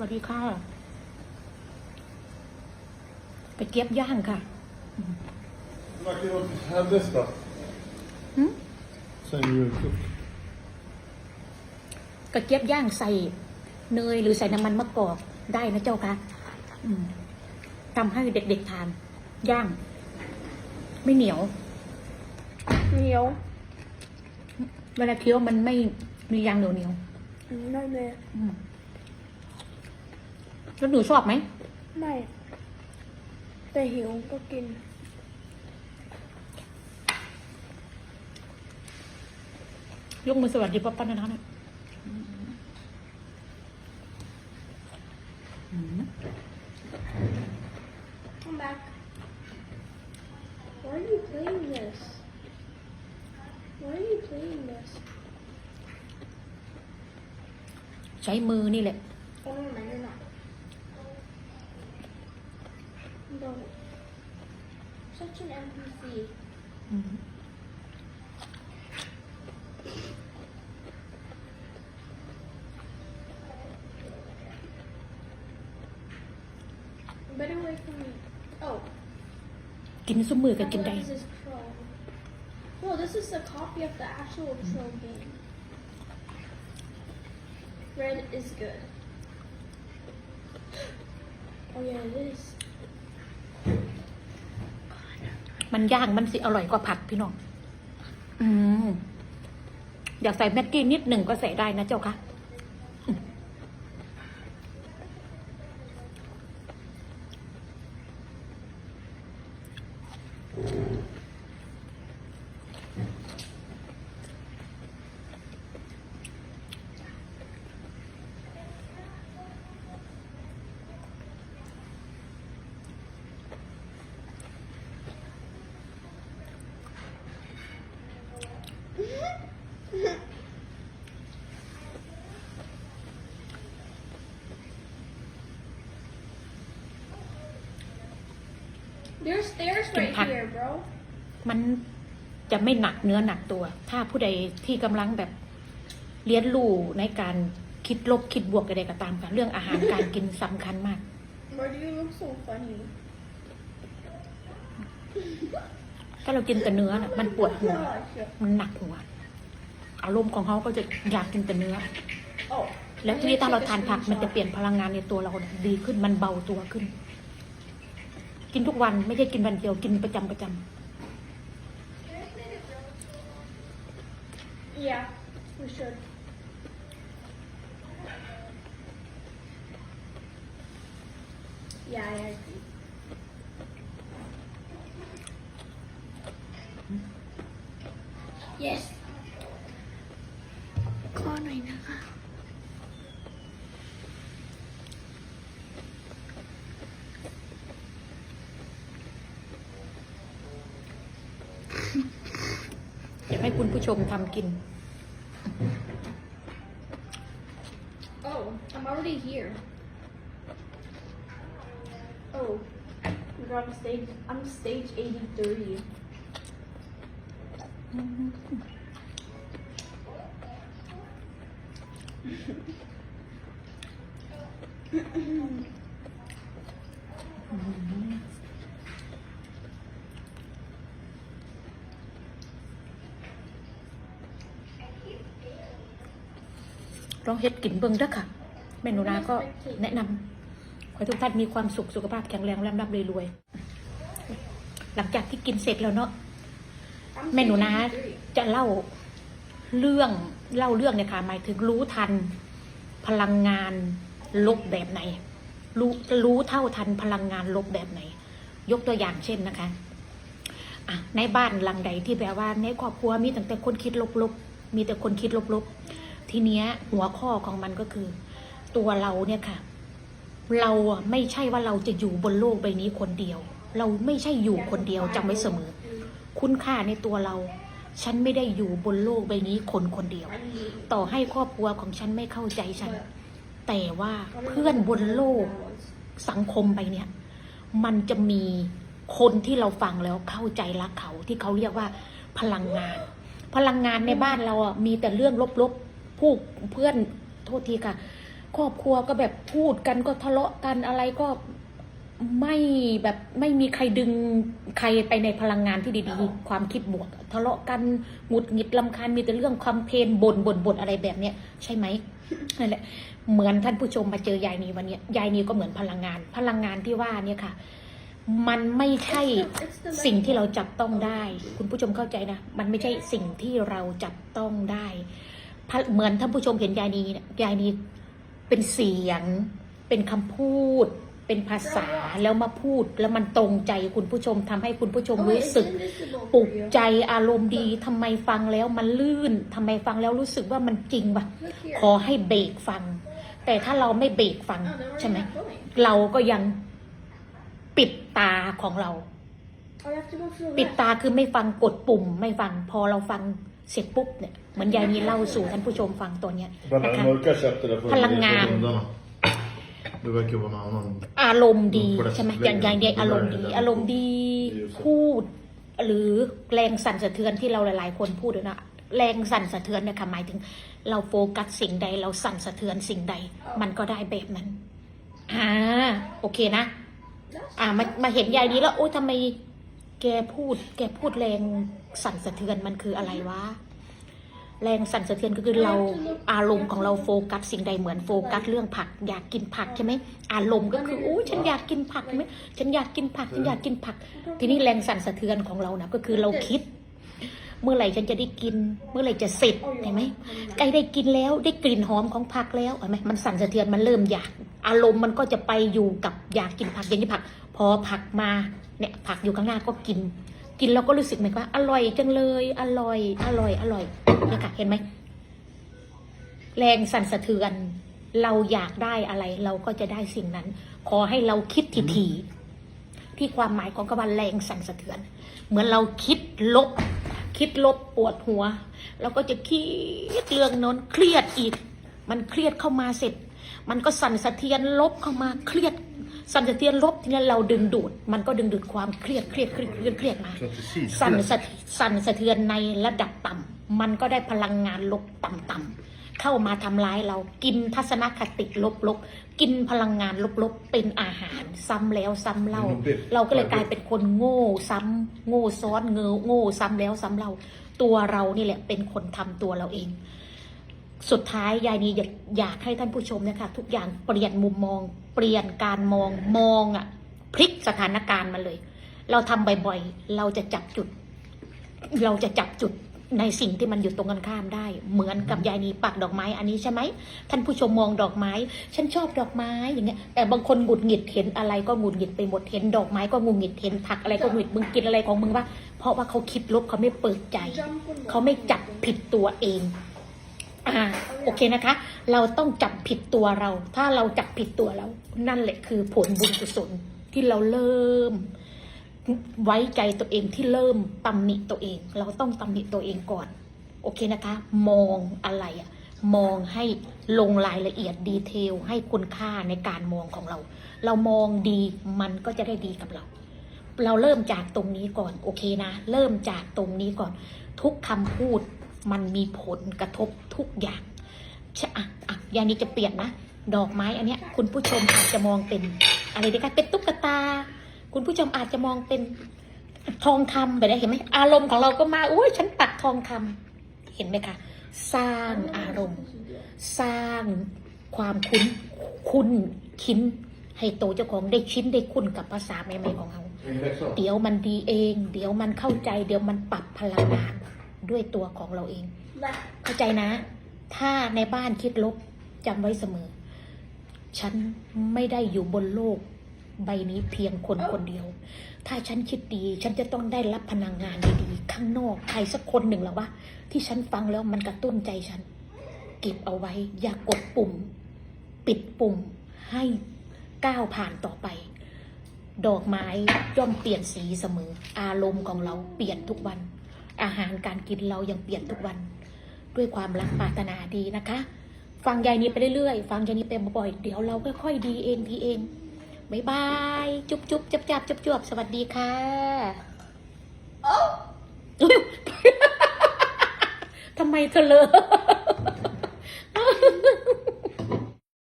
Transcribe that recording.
วัสดีค่ะ กระเจี๊ยบย่างค่ะ Like you want to have this stuff? Hmm? Saying you would cook. กระเจี๊ยบย่างใส่เนยหรือใส่น้ำมันมะกอกได้นะเจ้าค่ะอืมทำให้เด็กๆทาน ย่าง ไม่เหนียว เหนียวเวลาเคี้ยวมันไม่มียางเหนียวเหนียว ไม่เลย ๆอืม แล้วหนูชอบไหม ไม่ แต่หิวก็กิน ยกมือสวัสดีป้าป้านะนะนะอืม Come back Why are you playing this Why are you playing this ใช้มือนี่แหละ Oh no, no, you're not No Such an NPC อืม Better away from me Oh กินซุ้มมือกับกินได้ What is this pro? No, this is a copy of the actual pro game. Red is good. Oh yeah, it is. มันย่างมันสิอร่อยกว่าผัดพี่น้อง อืมอยากใส่แม็กกี้นิดหนึ่งก็ใส่ได้นะเจ้าคะ There's stairs right Impact. here, bro. มันจะไม่หนักเนื้อหนักตัว ถ้าผู้ใดที่กำลังแบบเรียนรู้ในการคิดลบคิดบวกใดๆก็ตามค่ะเรื่องอาหารการกินสำคัญมาก Why do you look so funny? ถ้าเรากินแต่เนื้อน่ะมันปวดหัว Gosh. มันหนักหัว อารมณ์ของเขาก็จะอยากกินแต่เนื้อ แล้วทีนี้ถ้าเราทานผักมันจะเปลี่ยนพลังงานในตัวเราดีขึ้นมันเบาตัวขึ้น กินทุกวันไม่ใช่กินวันเดียวกินประจำประจำ Yeah, we should. Yeah, I agree. Yes. ผู้ชมทำกิน Oh, I'm already here. Oh, we're on stage. I'm stage 83. ลองเฮ็ดกินเบิ่งเด้อค่ะ แม่หนูนาก็แนะนำขอให้ทุกท่านมีความสุขสุขภาพแข็งแรงร่ำรำรวยๆหลังจากที่กินเสร็จแล้วเนาะ แม่หนูนาจะเล่าเรื่องเล่าเรื่องเนี่ยค่ะหมายถึงรู้ทัน พลังงานลบแบบไหน รู้รู้เท่าทันพลังงานลบแบบไหน ยกตัวอย่างเช่นนะคะอะในบ้านหลังใดที่แบบว่าในครอบครัวมีตั้งแต่คนคิดลบๆมีแต่คนคิดลบๆ ทีเนี้ยหัวข้อของมันก็คือ ตัวเราเนี่ยค่ะ เราไม่ใช่ว่าเราจะอยู่บนโลกใบนี้คนเดียว เราไม่ใช่อยู่คนเดียวจำไว้เสมอ คุณค่าในตัวเรา ฉันไม่ได้อยู่บนโลกใบนี้คนคนเดียว ต่อให้ครอบครัวของฉันไม่เข้าใจฉัน แต่ว่าเพื่อนบนโลกสังคมไปเนี่ย มันจะมีคนที่เราฟังแล้วเข้าใจรักเขาที่เขาเรียกว่า พลังงาน พลังงานในบ้านเราอะมีแต่เรื่องลบๆ ผู้เพื่อนโทษทีค่ะ ครอบครัวก็แบบพูดกันก็ทะเลาะกันอะไรก็ไม่แบบไม่มีใครดึงใครไปในพลังงานที่ดีๆ ความคิดบวก ทะเลาะกันหงุดหงิดลำคาญมีแต่เรื่องความเพลนบ่นบ่นบ่นอะไรแบบเนี้ยใช่ไหมนั่นแหละ เหมือนท่านผู้ชมมาเจอยายนีวันเนี้ยยายนีก็เหมือนพลังงาน พลังงานที่ว่าเนี่ยค่ะ มันไม่ใช่ It's the สิ่งที่เราจับต้องได้ คุณผู้ชมเข้าใจนะ มันไม่ใช่สิ่งที่เราจับต้องได้พะ เหมือนท่านผู้ชมเห็นยายนีเนี่ยยายนีเป็นเสียง เป็นคำพูด เป็นภาษาแล้วมาพูด แล้วมันตรงใจคุณผู้ชมทำให้คุณผู้ชม Oh, รู้ it's สึก invisible ปลุ for ก you. ใจอารมณ์ดีทำไมฟังแล้วมันลื่นทำไมฟังแล้วรู้สึกว่ามันจริงวะ Look here. ขอให้เบรกฟัง แต่ถ้าเราไม่เบรกฟัง Oh, then where ใช่ไหม are you going? เราก็ยังปิดตาของเรา Oh, you have to go to the ปิด left. ตาคือไม่ฟังกดปุ่ม ไม่ฟังพอเราฟังเสร็จปุ๊บเนี่ย เหมือนยายมีเล่าสู่ท่านผู้ชมฟังตัวเนี้ย Bara นะคะ en orkar köpte det för Palangan. hundarna. Det verkar vara någon annan. อารมณ์ดีคนละใช่ไหมเรื่องอย่างยายเนี่ยอารมณ์ดีคนละอารมณ์ดีเรื่องพูด หรือแรงสั่นสะเทือนที่เราหลาย ๆ คนพูดนะแรงสั่นสะเทือนเนี่ยค่ะหมายถึง เราโฟกัสสิ่งใด เราสั่นสะเทือนสิ่งใด มันก็ได้แบบนั้นอ่าโอเคนะ That's อ่ามามาเห็นยายนี้แล้วโอ้ทำไมแกพูด แกพูดแรงสั่นสะเทือนมันคืออะไรวะ แรงสั่นสะเทือนก็คือเราอารมณ์ของเราโฟกัสสิ่งใดเหมือนโฟกัสเรื่องผัก อยากกินผักใช่ไหมอารมณ์ก็คือโอ้ฉันอยากกินผักใช่ไหมฉันอยากกินผักฉันอยากกินผัก ทีนี้แรงสั่นสะเทือนของเรานะก็คือเราคิด เมื่อไหร่ฉันจะได้กิน เมื่อไหร่จะเสร็จเห็นไหมใกล้ได้กินแล้วได้กลิ่นหอมของผักแล้วเห็นไหมมันสั่นสะเทือนมันเริ่มอยาก อารมณ์มันก็จะไปอยู่กับอยากกินผักอยากกินผัก พอผักมาเนี่ยผักอยู่ข้างหน้าก็กิน กินแล้วก็รู้สึกเหมือนว่า อร่อยจังเลย อร่อย อร่อย อร่อยเนี่ยค่ะเห็นไหมแรงสั่นสะเทือน เราอยากได้อะไร เราก็จะได้สิ่งนั้น ขอให้เราคิดทีๆที่ความหมายของคำว่าแรงสั่นสะเทือน เหมือนเราคิดลบ คิดลบปวดหัวเราก็จะคิดเรื่องโน้นเครียดอีก มันเครียดเข้ามาเสร็จ มันก็สั่นสะเทือนลบเข้ามาเครียด สั่นสะเทือนลบทีนี้เราดึงดูด มันก็ดึงดูดความเครียดเครียดเครียดเครียดเครียดมา Precis. สั่นสะสั่นสะเทือนในระดับต่ำมันก็ได้พลังงานลบต่ำๆเข้ามาทำร้ายเรากินทัศนคติลบๆ กินพลังงานลบๆ เป็นอาหารซ้ำแล้วซ้ำเล่า เราก็เลยกลายเป็นคนโง่ซ้ำโง่ซ้อนเงอโง่ซ้ำแล้วซ้ำเล่าตัวเรานี่แหละเป็นคนทำตัวเราเอง สุดท้ายยายนีอยากอยากให้ท่านผู้ชมนะคะทุกอย่างเปลี่ยนมุมมอง เปลี่ยนการมองมองอะพลิกสถานการณ์มาเลย เราทำบ่อยๆ เราจะจับจุด เราจะจับจุดในสิ่งที่มันอยู่ตรงกันข้ามได้ เหมือนกับยายนีปักดอกไม้อันนี้ใช่ไหมท่านผู้ชมมองดอกไม้ ฉันชอบดอกไม้อย่างเงี้ย แต่บางคนหงุดหงิดเห็นอะไรก็หงุดหงิดไปหมดเห็นดอกไม้ก็หงุดหงิดเห็นผักอะไรก็หงุดหงิดมึงกินอะไรของมึงวะเพราะว่าเขาคิดลบเขาไม่เปิดใจ เขาไม่จับผิดตัวเอง อ่าโอเคนะคะ เราต้องจับผิดตัวเรา ถ้าเราจับผิดตัวเรา นั่นแหละคือผลบุญกุศลที่เราเริ่ม ไว้ใจตัวเองที่เริ่มตำหนิตัวเอง เราต้องตำหนิตัวเองก่อน โอเคนะคะ มองอะไรอะมองให้ลงรายละเอียดดีเทลให้คุณค่าในการมองของเรา เรามองดีมันก็จะได้ดีกับเรา เราเริ่มจากตรงนี้ก่อน โอเคนะ เริ่มจากตรงนี้ก่อน ทุกคำพูด มันมีผลกระทบทุกอย่างชะอะอะอย่างนี้จะเปลี่ยนนะ ดอกไม้อันเนี้ย คุณผู้ชมอาจจะมองเป็นอะไรดีคะเป็นตุ๊กตา คุณผู้ชมอาจจะมองเป็นทองคำแบบนี้เห็นไหมอารมณ์ของเราก็มาอุ้ยฉันตัดทองคำเห็นไหมคะสร้างอารมณ์ สร้างความคุ้นคุ้นคินให้โตวเจ้าของได้ชิ้นได้คุ้นกับภาษาใหม่ๆของเขา เดี๋ยวมันดีเอง เดี๋ยวมันเข้าใจ เดี๋ยวมันปรับพลังงาน ด้วยตัวของเราเอง left. เข้าใจนะ ถ้าในบ้านคิดลบจำไว้เสมอ ฉันไม่ได้อยู่บนโลก ใบนี้เพียงคนคนเดียว ถ้าฉันคิดดี ฉันจะต้องได้รับพลังงานดีๆข้างนอกใครสักคนหนึ่งหรอวะที่ฉันฟังแล้วมันกระตุ้นใจฉัน เก็บเอาไว้ อย่ากดปุ่ม ปิดปุ่มให้ก้าวผ่านต่อไป ดอกไม้ย่อมเปลี่ยนสีเสมอ อารมณ์ของเราเปลี่ยนทุกวัน อาหารการกินเรายังเปลี่ยนทุกวัน ด้วยความรักปรารถนาดีนะคะ ฟังยายนี้ไปเรื่อยๆ ฟังยายนี้ไปบ่อยๆ เดี๋ยวเราค่อยๆดีเองดีเองบายบาย จุ๊บจุ๊บจับจับจับจวบสวัสดีค่ะ Oh! ทำไมเธอเลอะ